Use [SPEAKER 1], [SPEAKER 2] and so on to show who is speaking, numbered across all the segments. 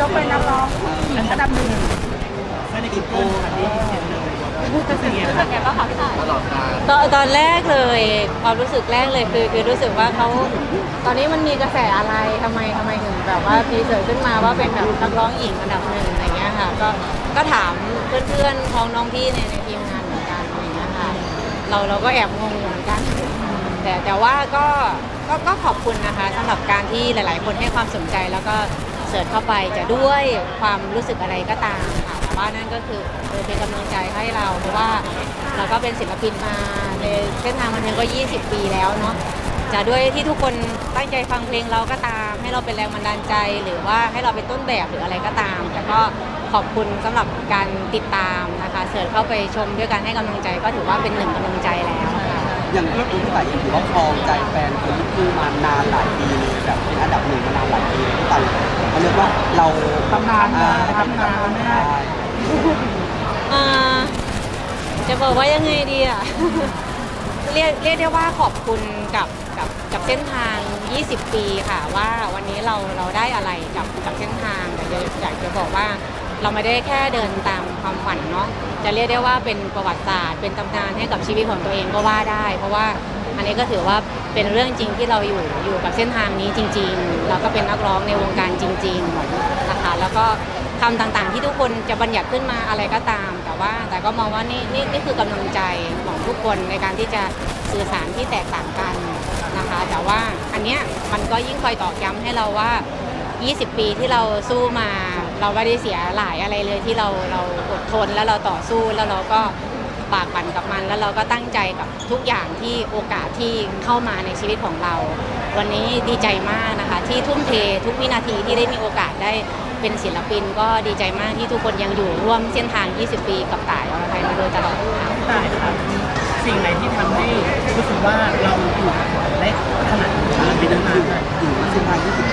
[SPEAKER 1] ยกเป็นนักร้องหญิงอันดับหนึ่ง
[SPEAKER 2] ไม่ได้กินโก้อันนี้เห็นเลยรู้สึกยังไง
[SPEAKER 1] รู้สึกไงบ้างคะพี่ต่าย
[SPEAKER 3] ตลอดการ
[SPEAKER 4] ตอนตอนแรกเลยความรู้สึกแรกเลยคือคือรู้สึกว่าเขาตอนนี้มันมีกระแสอะไรทำไมทำไมถึงแบบว่าพีเสิร์ชขึ้นมาว่าเป็นแบบนักร้องหญิงอันดับหนึ่งอะไรเงี้ยค่ะ ก็ก็ถามเพื่อนๆพ้องน้องพี่ในในทีมงานเหมือนกันอะไรเงี้ยค่ะเราเราก็แอบงงเหมือนกัน แต่แต่ว่าก็ก็ก็ขอบคุณนะคะสำหรับการที่หลาย ๆ คนให้ความสนใจแล้วก็ สิร์ชเข้าไปจะด้วยความรู้สึกอะไรก็ตามค่ะแต่ว่านั่นก็คือเป็นกำลังใจให้เราเพราะว่าเราก็เป็นศิลปินมาในเส้นทางบันเทิงก็ 20 ปีแล้วเนาะจะด้วยที่ทุกคนตั้งใจฟังเพลงเราก็ตาม ให้เราเป็นแรงบันดาลใจ หรือว่าให้เราเป็นต้นแบบหรืออะไรก็ตาม แต่ก็ขอบคุณสำหรับการติดตามนะคะเสิร์ชเข้าไปชมด้วยการให้กำลังใจก็ถือว่าเป็นหนึ่งกำลังใจแล้ว
[SPEAKER 3] อย่างตัวพี่ต่ายเองถือว่าครองใจแฟนคนลูกครึ่งมานานหลายปีเลยแบบเป็นอันดับหนึ่งมานานหลายปีเลยพี่ต่ายเขาเรียกว่าเรา
[SPEAKER 2] ตำนาน
[SPEAKER 3] อ่า
[SPEAKER 2] ตำนานไม่ได้
[SPEAKER 4] อ่าจะบอกว่ายังไงดีอะ เรียกเรียกได้ว่าขอบคุณกับกับกับเส้นทาง 20 ปีค่ะ ว่าวันนี้เราเราได้อะไรกับกับเส้นทางแต่จะอยากจะบอกว่าเราไม่ได้แค่เดินตาม ความฝันเนาะจะเรียกได้ว่าเป็นประวัติศาสตร์เป็นตำนานให้กับชีวิตของตัวเองก็ว่าได้ เพราะว่าอันนี้ก็ถือว่าเป็นเรื่องจริงที่เราอยู่อยู่กับเส้นทางนี้จริง ๆ แล้วก็เป็นนักร้องในวงการจริงๆนะคะแล้วก็คำต่างๆ ที่ทุกคนจะบัญญัติขึ้นมาอะไรก็ตาม แต่ว่าแต่ก็มองว่านี่นี่นี่คือกำลังใจของทุกคนในการที่จะสื่อสารที่แตกต่างกันนะคะ แต่ว่าอันเนี้ยมันก็ยิ่งคอยตอกย้ำให้เราว่า 20 ปีที่เราสู้มา เราไม่ได้เสียหลายอะไรเลยที่เราเราอดทนแล้วเราต่อสู้แล้วเราก็ปากปั่นกับมัน แล้วเราก็ตั้งใจกับทุกอย่างที่โอกาสที่เข้ามาในชีวิตของเรา วันนี้ดีใจมากนะคะ ที่ทุ่มเททุกวินาทีที่ได้มีโอกาสได้เป็นศิลปิน ก็ดีใจมากที่ทุกคนยังอยู่ร่วมเส้นทาง 20 ปีกับต่ายอรไทยมาโดยตลอดค่ะ
[SPEAKER 2] พี่ต่ายครับสิ่งไหนที่ทำให้รู้สึกว่าเราอยู่ได้ขนาดนี้เป็นนานๆ
[SPEAKER 3] อยู่เส้นทาง20ปี
[SPEAKER 2] ใช่เส้นทาง20ปี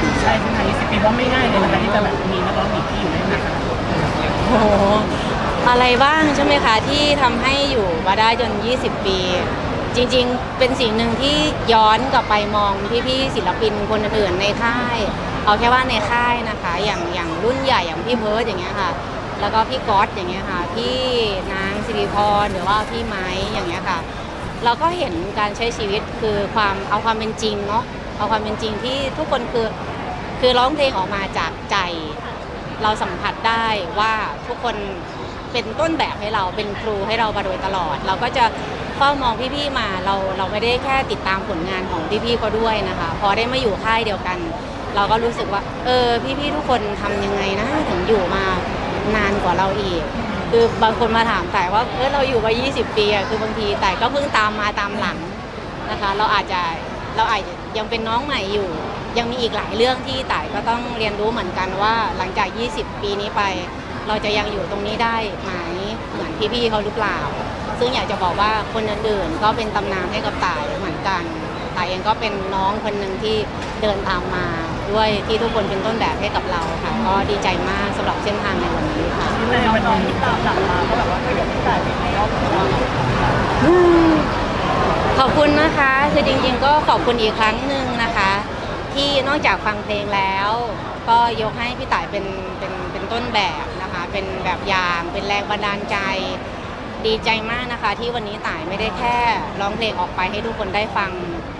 [SPEAKER 2] เพราไม่ง่ายเลยนะคะที่จะแบบมีนักร้องหญิงที่อยู่ได้นนขนาดนี้
[SPEAKER 4] โอ้โหอะไรบ้างใช่ไหมคะที่ทำให้อยู่มาได้จน 20 ปี จริงๆ เป็นสิ่งหนึ่งที่ย้อนกลับไปมองพี่ๆศิลปินคนอื่นๆในค่าย เอาแค่ว่าในค่ายนะคะ อย่างอย่างรุ่นใหญ่อย่างพี่เพิร์ดอย่างเงี้ยค่ะ แล้วก็พี่ก๊อตอย่างเงี้ยค่ะ พี่นางสิริพรหรือว่าพี่ไม้อย่างเงี้ยค่ะ เราก็เห็นการใช้ชีวิตคือความเอาความเป็นจริงเนาะเอาความเป็นจริงที่ทุกคนคือ คือร้องเพลงออกมาจากใจ เราสัมผัสได้ว่าทุกคนเป็นต้นแบบให้เราเป็นครูให้เรามาโดยตลอด เราก็จะเฝ้ามองพี่ๆมาเราเราไม่ได้แค่ติดตามผลงานของพี่ๆเขาด้วยนะคะ พอได้มาอยู่ค่ายเดียวกัน เราก็รู้สึกว่า เออพี่ๆทุกคนทำยังไงนะถึงอยู่มานานกว่าเราอีก คือบางคนมาถามแต่ว่าเออเราอยู่มา 20 ปีอะคือบางทีแต่ก็เพิ่งตามมาตามหลังนะคะ เราอาจจะเราอาจจะยังเป็นน้องใหม่อยู่ ยังมีอีกหลายเรื่องที่ต่ายก็ต้องเรียนรู้เหมือนกันว่าหลังจาก 20 ปีนี้ไป เราจะยังอยู่ตรงนี้ได้ไหมเหมือนพี่ๆเขาหรือเปล่า ซึ่งอยากจะบอกว่าคนอื่นๆก็เป็นตำนานให้กับต่ายเหมือนกันต่ายเองก็เป็นน้องคนหนึ่งที่เดินตามมาด้วยที่ทุกคนเป็นต้นแบบให้กับเราค่ะ ก็ดีใจมากสำหรับเส้นทางในวันนี้ค่ะ
[SPEAKER 2] ที่ในวันนี้
[SPEAKER 1] ตามหลังมาก็แบบว่าเดี๋ยวพี่ต่ายเป็นไอดอลของเรา
[SPEAKER 4] ขอบคุณนะคะ คือจริงๆ ก็ขอบคุณอีกครั้งหนึ่ง ที่นอกจากฟังเพลงแล้ว ก็ยกให้พี่ต่ายเป็นเป็นเป็นต้นแบบนะคะ เป็นแบบอย่างเป็นแรงบันดาลใจ ดีใจมากนะคะ ที่วันนี้ต่ายไม่ได้แค่ร้องเพลงออกไปให้ทุกคนได้ฟัง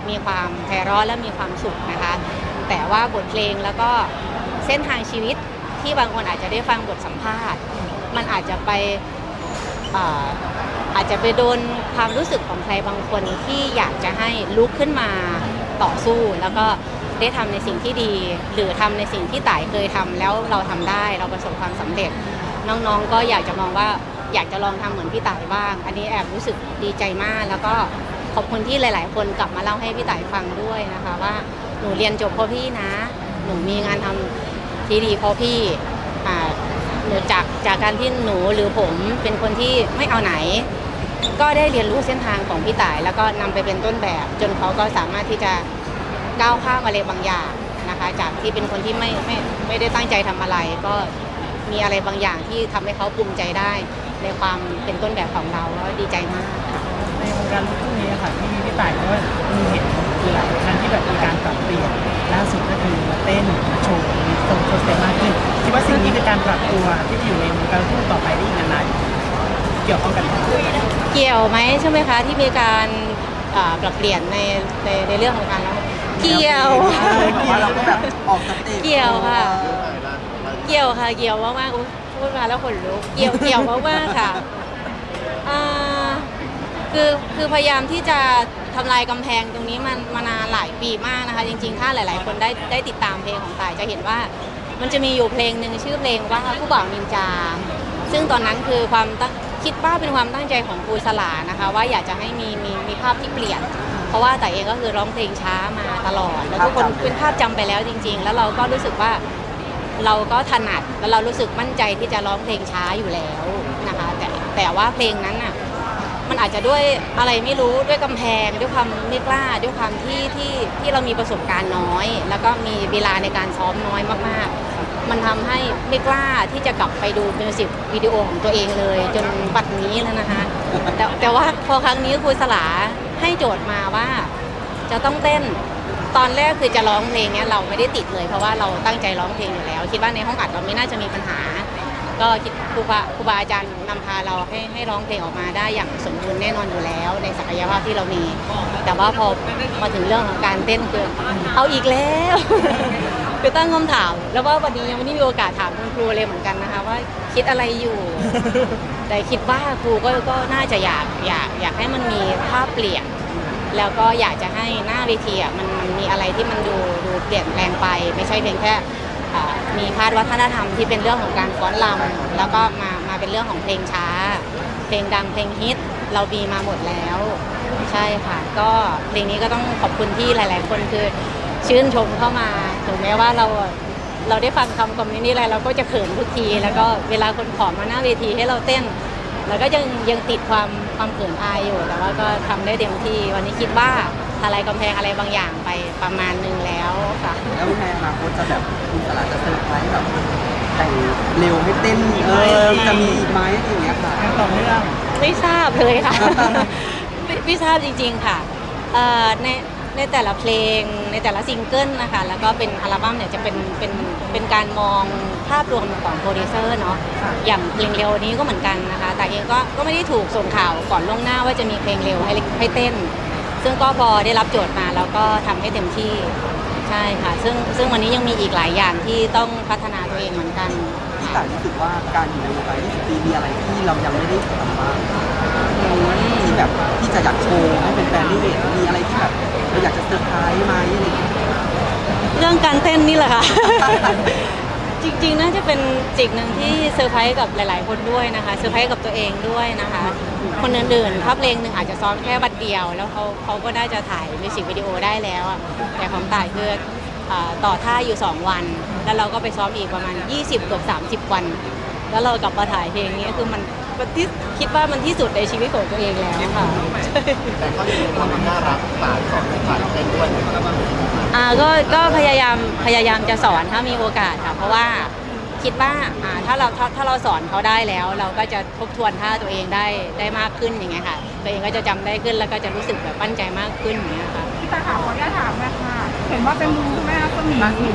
[SPEAKER 4] มีความไพเราะและมีความสุขนะคะ แต่ว่าบทเพลงแล้วก็เส้นทางชีวิตที่บางคนอาจจะได้ฟังบทสัมภาษณ์ มันอาจจะไปอ่ออาจจะไปโดนความรู้สึกของใครบางคนที่อยากจะให้ลุกขึ้นมาต่อสู้แล้วก็ ได้ทำในสิ่งที่ดี หรือทำในสิ่งที่ต่ายเคยทำแล้วเราทำได้เราประสบความสำเร็จ น้องๆก็อยากจะมองว่าอยากจะลองทำเหมือนพี่ต่ายบ้าง อันนี้แอบรู้สึกดีใจมาก แล้วก็ขอบคุณที่หลาย ๆ คนกลับมาเล่าให้พี่ต่ายฟังด้วยนะคะว่าหนูเรียนจบเพราะพี่นะ หนูมีงานทำที่ดีเพราะพี่หนูจากจากการที่หนูหรือผมเป็นคนที่ไม่เอาไหน ก็ได้เรียนรู้เส้นทางของพี่ต่าย แล้วก็นำไปเป็นต้นแบบ จนเขาก็สามารถที่จะ ก้าวข้ามอะไรบางอย่างนะคะจากที่เป็นคนที่ไม่ไม่ไม่ได้ตั้งใจทำอะไร ก็มีอะไรบางอย่างที่ทำให้เขาภูมิใจได้ ในความเป็นต้นแบบของเราแล้วดีใจมากค่ะ
[SPEAKER 2] ในวงการลูกทุ่งนี้ค่ะที่พี่ต่ายก็มีเห็นหลายครั้งที่แบบมีการปรับเปลี่ยนล่าสุดก็คือมาเต้นโชว์มีโซนโชว์เต็ปมากขึ้นคิดว่าสิ่งนี้คือการปรับตัวที่จะอยู่ในวงการลูกทุ่งต่อไปได้อีกนานๆเกี่ยวข้องกันไหม
[SPEAKER 4] เกี่ยวไหมใช่ไหมคะที่มีการปรับเปลี่ยนในในในเรื่องของการร้อง เกี่ยว
[SPEAKER 3] แต่ว่าเราก็แบบออกสเต็ป
[SPEAKER 4] เกี่ยวค่ะ เกี่ยวค่ะ เกี่ยวมากๆอุ๊ยพูดมาแล้วขนลุก เกี่ยวเกี่ยวมากๆค่ะอ่าคือคือพยายามที่จะทำลายกำแพงตรงนี้มันมานานหลายปีมากนะคะ จริง ๆ ถ้าหลาย ๆ คนได้ได้ติดตามเพลงของต่ายจะเห็นว่า มันจะมีอยู่เพลงหนึ่งชื่อเพลงว่าผู้บ่าวนินจา ซึ่งตอนนั้นคือความตั้งคิดว่าเป็นความตั้งใจของครูสลานะคะ ว่าอยากจะให้มีมีมีภาพที่เปลี่ยน เพราะว่าแต่เองก็คือร้องเพลงช้ามาตลอด แล้วทุกคนเป็นภาพจำไปแล้วจริง ๆ แล้วเราก็รู้สึกว่าเราก็ถนัดแล้วเรารู้สึกมั่นใจที่จะร้องเพลงช้าอยู่แล้วนะคะแต่แต่ว่าเพลงนั้นน่ะมันอาจจะด้วยอะไรไม่รู้ด้วยกำแพงด้วยความไม่กล้าด้วยความที่ที่ที่เรามีประสบการณ์น้อย แล้วก็มีเวลาในการซ้อมน้อยมากๆ มันทำให้ไม่กล้าที่จะกลับไปดูมิวสิกวิดีโอของตัวเองเลย จนปัดนี้แล้วนะคะแต่แต่ว่าพอครั้งนี้ครูสลา ให้โจทย์มาว่าจะต้องเต้นตอนแรกคือจะร้องเพลงเนี้ยเราไม่ได้ติดเลย เพราะว่าเราตั้งใจร้องเพลงอยู่แล้ว คิดว่าในห้องอัดเราไม่น่าจะมีปัญหา ก็คิดครูบาครูบาอาจารย์นำพาเราให้ให้ร้องเพลงออกมาได้อย่างสมบูรณ์แน่นอนอยู่แล้ว ในศักยภาพที่เรามี แต่ว่าพอมาถึงเรื่องของการเต้นคือเอาอีกแล้วคือตั้งคำถาม แล้วว่าวันนี้ยังไม่ได้มีโอกาสถามคุณครูเลยเหมือนกันนะคะว่าคิดอะไรอยู่ แต่คิดว่าครูก็ก็น่าจะอยากอยากอยากให้มันมีภาพเปลี่ยน แล้วก็อยากจะให้หน้าเวทีอะมันมันมีอะไรที่มันดูดูเปลี่ยนแปลงไป ไม่ใช่เพียงแค่อ่ามีคาดวัฒนธรรมที่เป็นเรื่องของการฟ้อนรำแล้วก็มามาเป็นเรื่องของเพลงช้า เพลงดังเพลงฮิตเรามีมาหมดแล้ว ใช่ค่ะ ก็เพลงนี้ก็ต้องขอบคุณที่หลาย ๆ คนคือชื่นชมเข้ามาถึงแม้ว่าเรา เราได้ฟังคำคอมเมนต์นี้อะไรเราก็จะเขินทุกที แล้วก็เวลาคนขอมาหน้าเวทีให้เราเต้นแล้วก็ยังยังติดความความเขินอายอยู่ แต่ว่าก็ทำได้เต็มที่ วันนี้คิดว่าทลายกำแพงอะไรบางอย่างไปประมาณนึงแล้วค่ะ
[SPEAKER 3] แล้วในอนาคตจะแบบคุณสลาจะเซอร์ไพรส์แบบแต่งเร็วให้เต้นเออจะมีอีกไหมอะไรอย่างเงี้ยค่ะ
[SPEAKER 2] งานต่อเนื่อง
[SPEAKER 4] ไม่ทราบเลยค่ะ ไม่ไม่ทราบจริงๆค่ะเอ่อใน ในแต่ละเพลงในแต่ละซิงเกิลนะคะแล้วก็เป็นอัลบั้มเนี่ยจะเป็นเป็นเป็นการมองภาพรวมของโปรดิวเซอร์เนาะอย่างเพลงเร็วนี้ก็เหมือนกันนะคะ แต่เองก็ก็ไม่ได้ถูกส่งข่าวก่อนล่วงหน้าว่าจะมีเพลงเร็วให้ให้เต้น ซึ่งก็พอได้รับโจทย์มาแล้วก็ทำให้เต็มที่ใช่ค่ะ ซึ่งซึ่งวันนี้ยังมีอีกหลายอย่างที่ต้องพัฒนาตัวเองเหมือนกัน
[SPEAKER 3] พี่ต่างรู้สึกว่าการอยู่ในวงการ20ปีมีอะไรที่เรายังไม่ได้ทำบ้างที่แบบที่จะอยากโชว์ให้เป็นแฟนๆได้เห็นมีอะไรที่แบบ เราอยากจะเซอร์ไพรส์ไหมอะไรอย่างเงี้ย
[SPEAKER 4] เรื่องการเต้นนี่แหละค่ะ จริงๆ น่าจะเป็นสิ่งหนึ่งที่เซอร์ไพรส์กับหลาย ๆ คนด้วยนะคะเซอร์ไพรส์กับตัวเองด้วยนะคะ คนอื่นๆถ้าเพลงหนึ่งอาจจะซ้อมแค่วันเดียว แล้วเขาเขาก็น่าจะถ่ายมิวสิกวิดีโอได้แล้วอะแต่ของต่ายคืออ่าต่อท่าอยู่ 2 วัน แล้วเราก็ไปซ้อมอีกประมาณ 20เกือบ30 วัน แล้วเรากลับมาถ่ายเพลงนี้คือมันมันที่คิดว่ามันที่สุดในชีวิตของตัวเองแล้วค่ะ
[SPEAKER 5] แต่ก็ยังมีความน่ารักต่างของผ่านเต้นด้วย
[SPEAKER 4] อ่า ก็ก็พยายามพยายามจะสอนถ้ามีโอกาสค่ะเพราะว่าคิดว่าอ่าถ้าเราถ้าถ้าเราสอนเขาได้แล้ว เราก็จะทบทวนท่าตัวเองได้ได้มากขึ้นอย่างเงี้ยค่ะ ตัวเองก็จะจำได้ขึ้นแล้วก็จะรู้สึกแบบมั่นใจมากขึ้นอย่างเงี้ยค่ะ
[SPEAKER 1] พี่ตาขาวขออนุญาตถามนะคะเห็นว่าเป็นรู้แม่รัศมี
[SPEAKER 2] ล่าสุด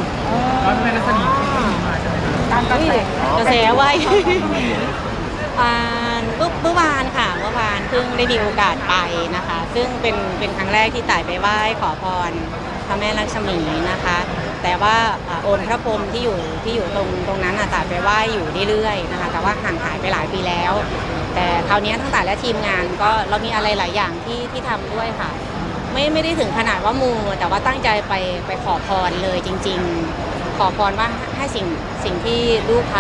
[SPEAKER 2] ร้อนแม่รัศมีที่มีมาใช่ไหมครับ
[SPEAKER 1] ตามกระแส
[SPEAKER 4] กระแสไว้อ่าเมื่อเมื่อวานค่ะเมื่อวานเพิ่งได้มีโอกาสไปนะคะ ซึ่งเป็นเป็นครั้งแรกที่ต่ายไปไหว้ขอพร พระแม่ลักษมีนะคะ แต่ว่าอ่าองค์พระพรหมที่อยู่ที่อยู่ตรงตรงนั้นอะต่ายไปไหว้อยู่เรื่อยๆนะคะ แต่ว่าห่างหายไปหลายปีแล้ว แต่คราวนี้ทั้งต่ายและทีมงานก็เรามีอะไรหลายอย่างที่ที่ทำด้วยค่ะ ไม่ไม่ได้ถึงขนาดว่ามูแต่ว่าตั้งใจไปไปขอพรเลยจริง ๆ ขอพรว่าให้สิ่งสิ่งที่ลูกท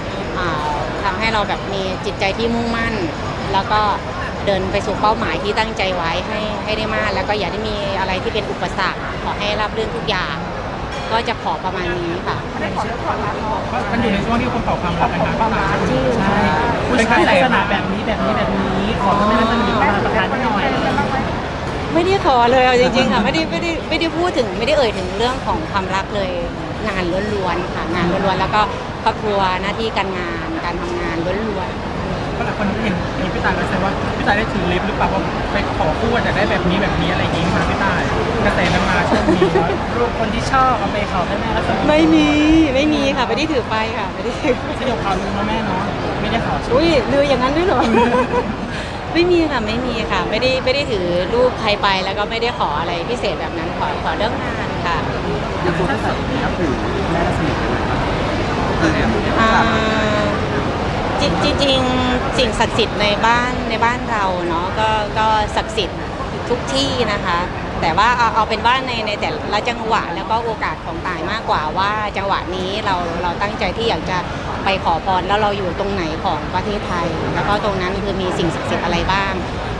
[SPEAKER 4] ำทำให้เราแบบมีจิตใจที่มุ่งมั่น แล้วก็ เดินไปสู่เป้าหมายที่ตั้งใจไว้ให้ให้ได้มาก แล้วก็อย่าได้มีอะไรที่เป็นอุปสรรคขอให้รับเรื่องทุกอย่าง ก็จะขอประมาณนี้ค่ะ
[SPEAKER 1] ไม่ได้ขอเรื่องความรักเนาะ
[SPEAKER 2] เพราะมันอยู่ในช่วงที่คนเป่าความรักกันนะ
[SPEAKER 1] ความรัก
[SPEAKER 2] ใช่เป็นการลักษณะแบบนี้แบบนี้แบบนี้ ขอพระแม่รัศมีมาประทานให้หน่อย
[SPEAKER 4] ไม่ได้ขอเลยเอาจริงๆค่ะไม่ได้ไม่ได้ไม่ได้พูดถึงไม่ได้เอ่ยถึงเรื่องของความรักเลย งานล้วนๆค่ะงานล้วนๆแล้วก็ครอบครัวหน้าที่การงานการทำงานล้วนๆ
[SPEAKER 2] ก็หลายคนเห็นเห็นพี่ตายก็แซวว่าพี่ตายได้ถือลิฟต์หรือเปล่าว่าไปขอคู่อยากได้แบบนี้แบบนี้อะไรอย่างงี้มาพี่ตายกระแสมันมาช่วงนี้เนาะรูปคนที่ชอบเอาไปขอให้แม่แล้วสม
[SPEAKER 4] ไม่มีไม่มีค่ะไม่ได้ถือไปค่ะไม่ได้ถือ
[SPEAKER 2] สยบข่าวลือนะแม่เนาะไม่ได้ขอใช่ไหม
[SPEAKER 4] อุ้ยลืออย่างนั้นด้วยเหรอ ไม่มีค่ะไม่มีค่ะ ไม่ได้ไม่ได้ถือรูปใครไปแล้วก็ไม่ได้ขออะไรพิเศษแบบนั้นขอขอเรื่องงานค่ะ
[SPEAKER 3] ยังตัวที่ใส่นับถือแม่รัศมียังไงบ้างคือเนี่ย
[SPEAKER 4] อ่า จริงจริงๆสิ่งศักดิ์สิทธิ์ในบ้านในบ้านเราเนาะก็ก็ศักดิ์สิทธิ์ทุกที่นะคะ แต่ว่าเอาเอาเป็นว่าในในแต่ละจังหวะแล้วก็โอกาสของตายมากกว่าว่าจังหวะนี้เราเราตั้งใจที่อยากจะไปขอพรแล้วเราอยู่ตรงไหนของประเทศไทย แล้วก็ตรงนั้นคือมีสิ่งศักดิ์สิทธิ์อะไรบ้าง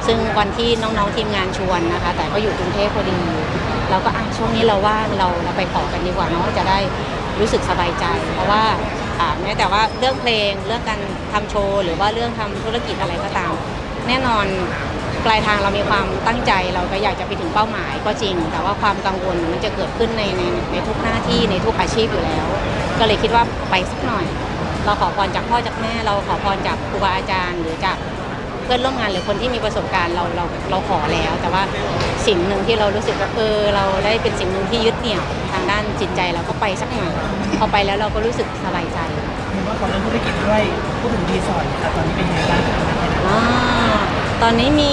[SPEAKER 4] ซึ่งวันที่น้องๆทีมงานชวนนะคะ แต่ก็อยู่กรุงเทพพอดีเราก็อะช่วงนี้เราว่างเราเราไปขอกันดีกว่าเนาะจะได้รู้สึกสบายใจ เพราะว่า อ่าแม้แต่ว่าเรื่องเพลงเรื่องการทำโชว์ หรือว่าเรื่องทำธุรกิจอะไรก็ตาม แน่นอนปลายทางเรามีความตั้งใจเราก็อยากจะไปถึงเป้าหมายก็จริง แต่ว่าความกังวลมันจะเกิดขึ้นในในในทุกหน้าที่ในทุกอาชีพอยู่แล้ว ก็เลยคิดว่าไปสักหน่อย เราขอพรจากพ่อจากแม่ เราขอพรจากครูบาอาจารย์ หรือจาก เพื่อนร่วมงานหรือคนที่มีประสบการณ์เราเราเราขอแล้ว แต่ว่าสิ่งหนึ่งที่เรารู้สึกว่าเออเราได้เป็นสิ่งหนึ่งที่ยึดเหนี่ยวทางด้านจิตใจเราก็ไปสักหน่อยพอไปแล้วเราก็รู้สึกสบายใจ
[SPEAKER 2] เห็นว่าขอเรื่องธุรกิจด้วยพูดถึงรีสอร์ทค่ะตอนนี้เป็นยังไงบ้างคะ
[SPEAKER 4] อาตอนนี้มี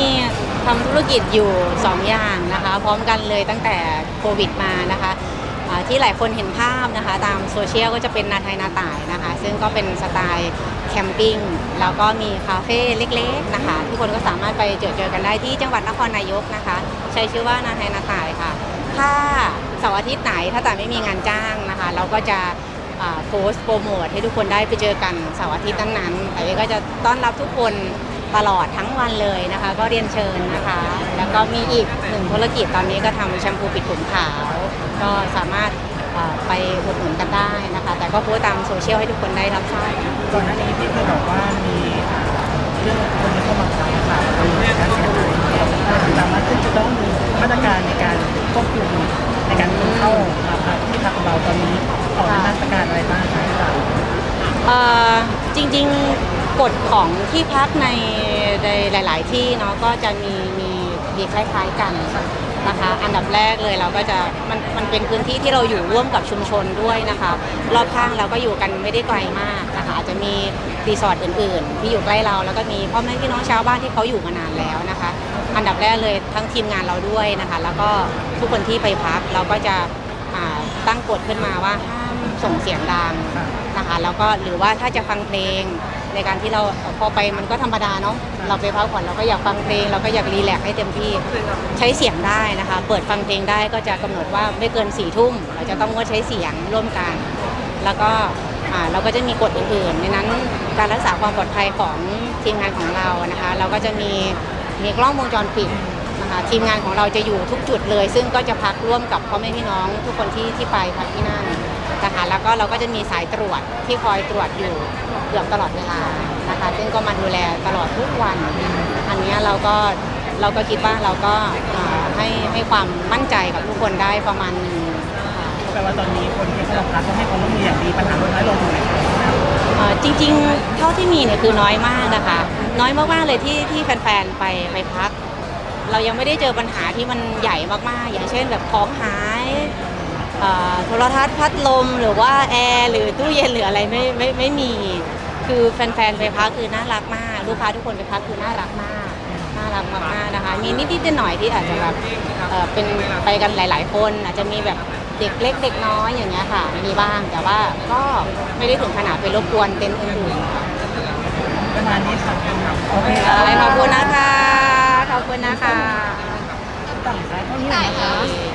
[SPEAKER 4] ทำธุรกิจอยู่ 2 อย่างนะคะ พร้อมกันเลยตั้งแต่โควิดมานะคะอ่า ที่หลายคนเห็นภาพนะคะ ตามโซเชียลก็จะเป็นนาไทยนาต่ายนะคะ ซึ่งก็เป็นสไตล์แคมปิ้งแล้วก็มีคาเฟ่เล็กๆนะคะทุกคนก็สามารถไปเจอเจอกันได้ที่จังหวัดนครนายกนะคะ ใช้ชื่อว่านาไทยนาต่ายค่ะ ถ้าเสาร์อาทิตย์ไหนถ้าแต่ไม่มีงานจ้างนะคะ เราก็จะอ่าโพสต์โปรโมทให้ทุกคนได้ไปเจอกันเสาร์อาทิตย์นั้นๆแต่ก็จะต้อนรับทุกคนตลอดทั้งวันเลยนะคะ ก็เรียนเชิญนะคะ แล้วก็มีอีกหนึ่งธุรกิจตอนนี้ก็ทำแชมพูปิดผมขาว ก็สามารถอ่าไปอุดหนุนกันได้นะคะ แต่ก็โพสต์ตามโซเชียลให้ทุกคนได้รับทราบ
[SPEAKER 2] ก่อนหน้านี้พี่เคยบอกว่ามีเรื่องคนที่เข้ามาขายค่ะเราเรียกการเสียหายสามารถที่จะต้องมีมาตรการในการควบคุมในการเข้ามาพักที่พักของเราตอนนี้ออกมาตรการอะไรบ้างคะพี่ตาย
[SPEAKER 4] เอ่อจริงๆกฎของที่พักในในหลาย ๆ ที่เนาะก็จะมีมีมีคล้ายๆกันนะคะอันดับ แรกเลยเราก็จะมันมันเป็นพื้นที่ที่เราอยู่ร่วมกับชุมชนด้วยนะคะรอบข้างเราก็อยู่กันไม่ได้ไกลมากนะคะอาจจะมีรีสอร์ทอื่นๆ ที่อยู่ใกล้เราแล้วก็มีพ่อแม่พี่น้องชาวบ้านที่เขาอยู่มานานแล้วนะคะ อันดับแรกเลยทั้งทีมงานเราด้วยนะคะ แล้วก็ทุกคนที่ไปพักเราก็จะตั้งกฎขึ้นมาว่าห้ามส่งเสียงดังนะคะ แล้วก็หรือว่าถ้าจะฟังเพลง ในการที่เราพอไปมันก็ธรรมดาเนาะเราไปพักผ่อนเราก็อยากฟังเพลงเราก็อยากรีแลกซ์ให้เต็มที่ใช้เสียงได้นะคะ เปิดฟังเพลงได้ก็จะกำหนดว่าไม่เกินสี่ทุ่มเราจะต้องงดใช้เสียงร่วมกัน แล้วก็อ่าเราก็จะมีกฎอื่นๆในนั้นการรักษาความปลอดภัยของทีมงานของเรานะคะ เราก็จะมีมีกล้องวงจรปิดนะคะทีมงานของเราจะอยู่ทุกจุดเลย ซึ่งก็จะพักร่วมกับพ่อแม่พี่น้องทุกคนที่ที่ไปพักที่นั่นนะคะแล้วก็เราก็จะมีสายตรวจที่คอยตรวจอยู่เกือบตลอดเวลานะคะซึ่งก็มาดูแลตลอดทุกวัน อันเนี้ยเราก็เราก็คิดว่าเราก็อ่าให้ให้ความมั่นใจกับทุกคนได้ประมาณหนึงค่ะ
[SPEAKER 2] แปลว่าตอนนี้คนที่เข้ามาพักก็ให้ความร่วมมืออย่างดีปัญหาลดน้อยลงถูกไหมคะ
[SPEAKER 4] เอ่อจริงๆ เท่าที่มีเนี่ยคือน้อยมากนะคะ น้อยมากๆเลยที่ที่แฟนๆไปไปพัก เรายังไม่ได้เจอปัญหาที่มันใหญ่มากๆ อย่างเช่นแบบของหายเอ่อโทรทัศน์พัดลมหรือว่าแอร์หรือตู้เย็นหรืออะไรไม่ไม่ไม่มี คือแฟนๆไปพักคือน่ารักมาก ลูกค้าทุกคนไปพักคือน่ารักมาก น่ารักมากๆนะคะ มีนิดๆหน่อยที่อาจจะแบบเป็นไปกันหลาย ๆ คน อาจจะมีแบบเด็กเล็กเด็กน้อยอย่างเงี้ยค่ะ มีบ้างแต่ว่าก็ไม่ได้ถึงขนาดไปรบกวนเต็นท์อื่นๆค่
[SPEAKER 2] ประมาณนี้ค่ณโอเคครัะ
[SPEAKER 4] ขอบคุณนะคะขอบคุณนะคะ
[SPEAKER 2] ต่างสายเท่าหรอ
[SPEAKER 4] คะ